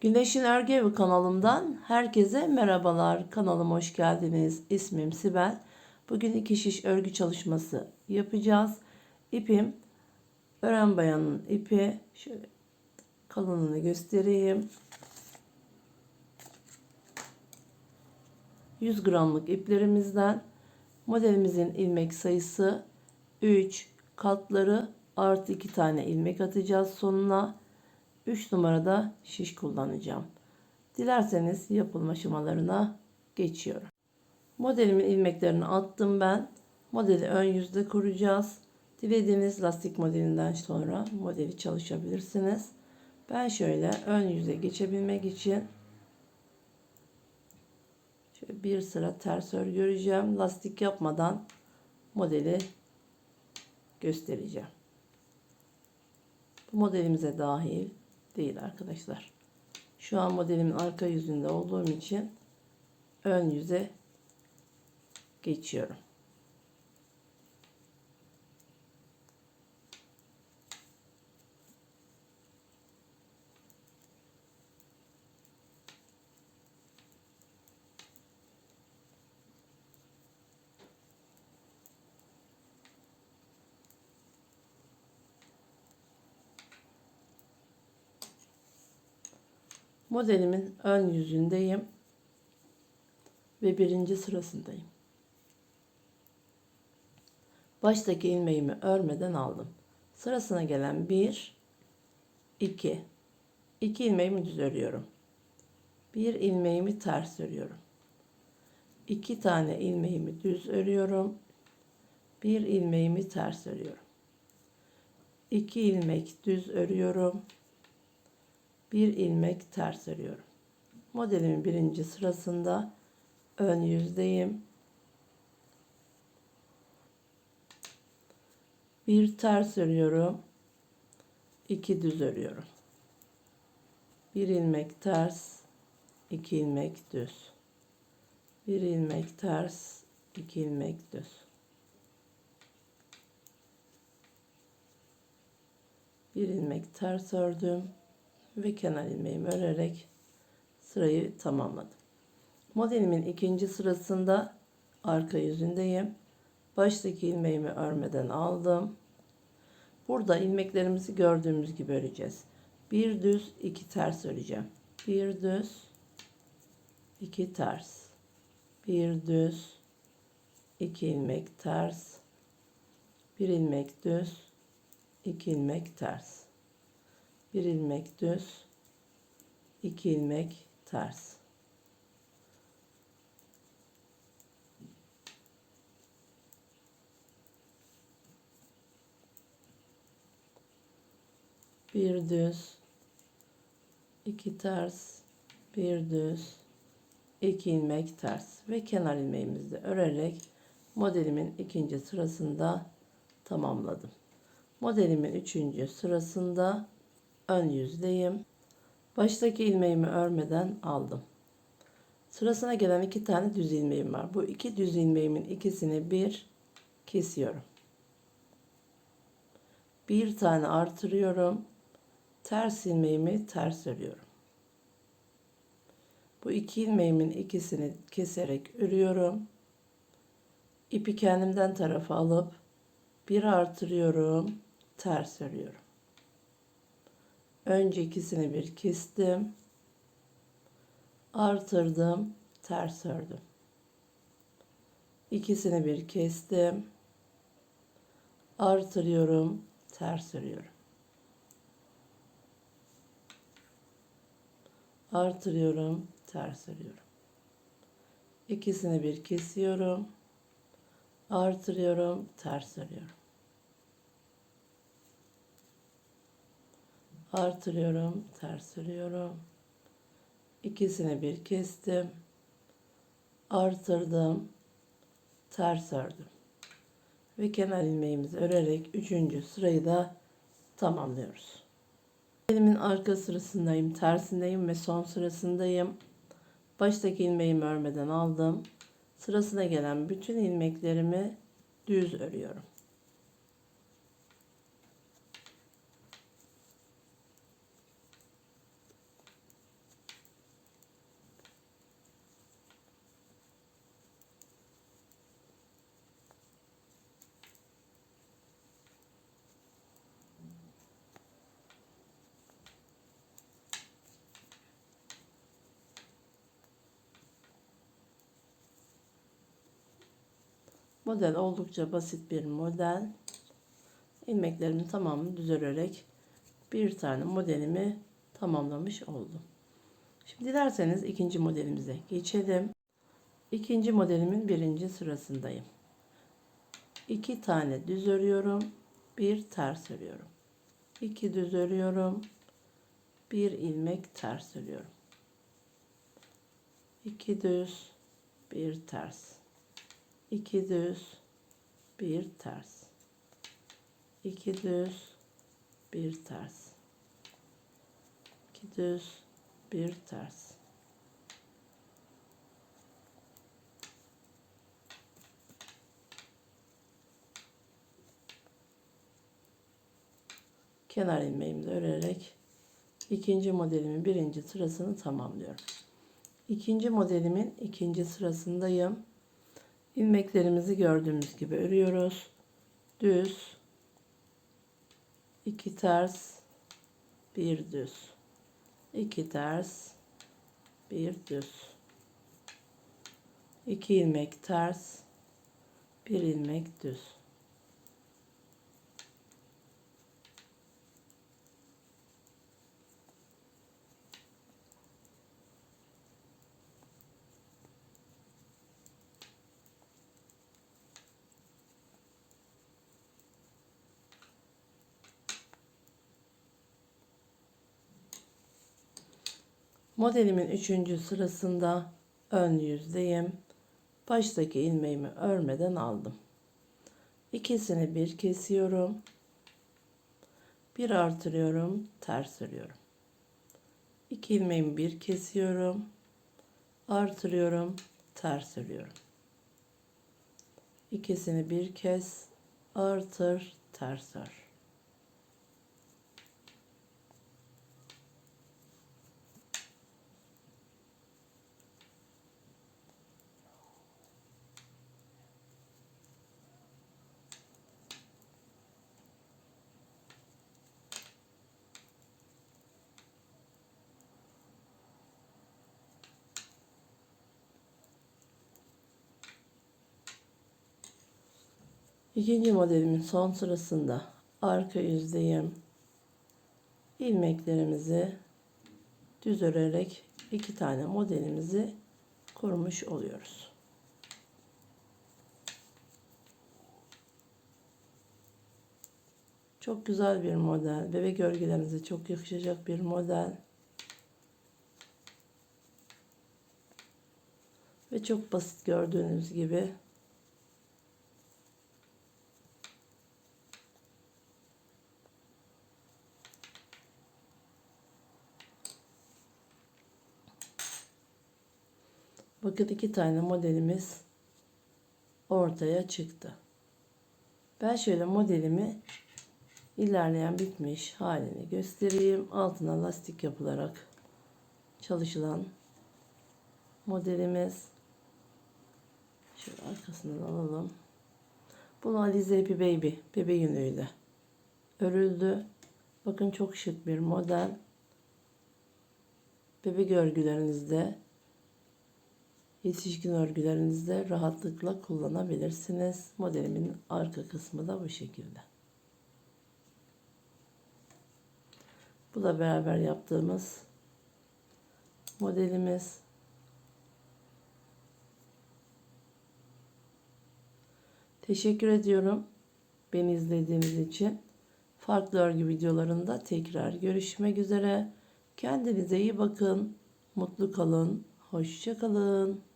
Güneşin Örgü Evi kanalımdan herkese merhabalar. Kanalıma hoş geldiniz. İsmim Sibel. Bugün iki şiş örgü çalışması yapacağız. İpim Ören Bayan'ın ipi. Şöyle kalınlığını göstereyim. 100 gramlık iplerimizden modelimizin ilmek sayısı 3 katları artı 2 tane ilmek atacağız sonuna. 3 numarada şiş kullanacağım. Dilerseniz yapılma aşamalarına geçiyorum. Modelimin ilmeklerini attım ben. Modeli ön yüzde kuracağız. Dilediğiniz lastik modelinden sonra modeli çalışabilirsiniz. Ben şöyle ön yüze geçebilmek için şöyle bir sıra ters örgü. Lastik yapmadan modeli göstereceğim. Bu modelimize dahil değil arkadaşlar. Şu an modelimin arka yüzünde olduğum için ön yüze geçiyorum. Modelimin ön yüzündeyim ve birinci sırasındayım. Baştaki ilmeğimi örmeden aldım. Sırasına gelen 1 2 2 ilmeğimi düz örüyorum. Bir ilmeğimi ters örüyorum. 2 tane ilmeğimi düz örüyorum. Bir ilmeğimi ters örüyorum. 2 ilmek düz örüyorum bir ilmek ters örüyorum. Modelimin birinci sırasında ön yüzdeyim. Bir ters örüyorum. iki düz örüyorum. Bir ilmek ters, iki ilmek düz. Bir ilmek ters, iki ilmek düz. Bir ilmek ters ördüm ve kenar ilmeğimi örerek sırayı tamamladım. Modelimin ikinci sırasında arka yüzündeyim. Baştaki ilmeğimi örmeden aldım. Burada ilmeklerimizi gördüğümüz gibi öreceğiz. Bir düz, iki ters öreceğim. Bir düz, iki ters. Bir düz, iki ilmek ters. Bir ilmek düz, iki ilmek ters bir ilmek düz iki ilmek ters bir düz iki ters bir düz iki ilmek ters ve kenar ilmeğimizi örerek modelimin ikinci sırasında tamamladım. Modelimin üçüncü sırasında ön yüzdeyim. Baştaki ilmeğimi örmeden aldım. Sırasına gelen iki tane düz ilmeğim var. Bu iki düz ilmeğimin ikisini bir kesiyorum. Bir tane artırıyorum. Ters ilmeğimi ters örüyorum. Bu iki ilmeğimin ikisini keserek örüyorum. İpi kendimden tarafa alıp bir artırıyorum, ters örüyorum. Önce ikisini bir kestim. Artırdım. Ters ördüm. İkisini bir kestim. Artırıyorum. Ters örüyorum. Artırıyorum. Ters örüyorum. İkisini bir kesiyorum. Artırıyorum. Ters örüyorum. Artırıyorum, ters örüyorum. İkisini bir kestim. Artırdım, ters ördüm. Ve kenar ilmeğimizi örerek üçüncü sırayı da tamamlıyoruz. Elimin arka sırasındayım, tersindeyim ve son sırasındayım. Baştaki ilmeğimi örmeden aldım. Sırasına gelen bütün ilmeklerimi düz örüyorum. Model oldukça basit bir model. İlmeklerimin tamamını düz örerek bir tane modelimi tamamlamış oldum. Şimdi dilerseniz ikinci modelimize geçelim. İkinci modelimin birinci sırasındayım. İki tane düz örüyorum. Bir ters örüyorum. İki düz örüyorum. Bir ilmek ters örüyorum. İki düz, bir ters. İki düz, bir ters. İki düz, bir ters. İki düz, bir ters. Kenar ilmeğimi de örerek ikinci modelimin birinci sırasını tamamlıyorum. İkinci modelimin ikinci sırasındayım. İlmeklerimizi gördüğümüz gibi örüyoruz. Düz, iki ters, bir düz. iki ters, bir düz. iki ilmek ters, bir ilmek düz. Modelimin üçüncü sırasında ön yüzdeyim. Baştaki ilmeğimi örmeden aldım. İkisini bir kesiyorum. Bir artırıyorum, ters örüyorum. İki ilmeğimi bir kesiyorum. Artırıyorum, ters örüyorum. İkisini bir kes, artır, ters ör. İkinci modelimin son sırasında arka yüzdeyim. İlmeklerimizi düz örerek iki tane modelimizi kurmuş oluyoruz. Çok güzel bir model. Bebek örgülerinize çok yakışacak bir model. Ve çok basit gördüğünüz gibi Bakın iki tane modelimiz ortaya çıktı. Ben şöyle modelimi ilerleyen bitmiş halini göstereyim. Altına lastik yapılarak çalışılan modelimiz. Şöyle arkasından alalım. Bunu Alize Happy Baby bebe yünüyle örüldü. Bakın çok şık bir model. Bebek örgülerinizde yetişkin örgülerinizde rahatlıkla kullanabilirsiniz. Modelimin arka kısmı da bu şekilde. Bu da beraber yaptığımız modelimiz. Teşekkür ediyorum beni izlediğiniz için. Farklı örgü videolarında tekrar görüşmek üzere. Kendinize iyi bakın. Mutlu kalın. Hoşça kalın.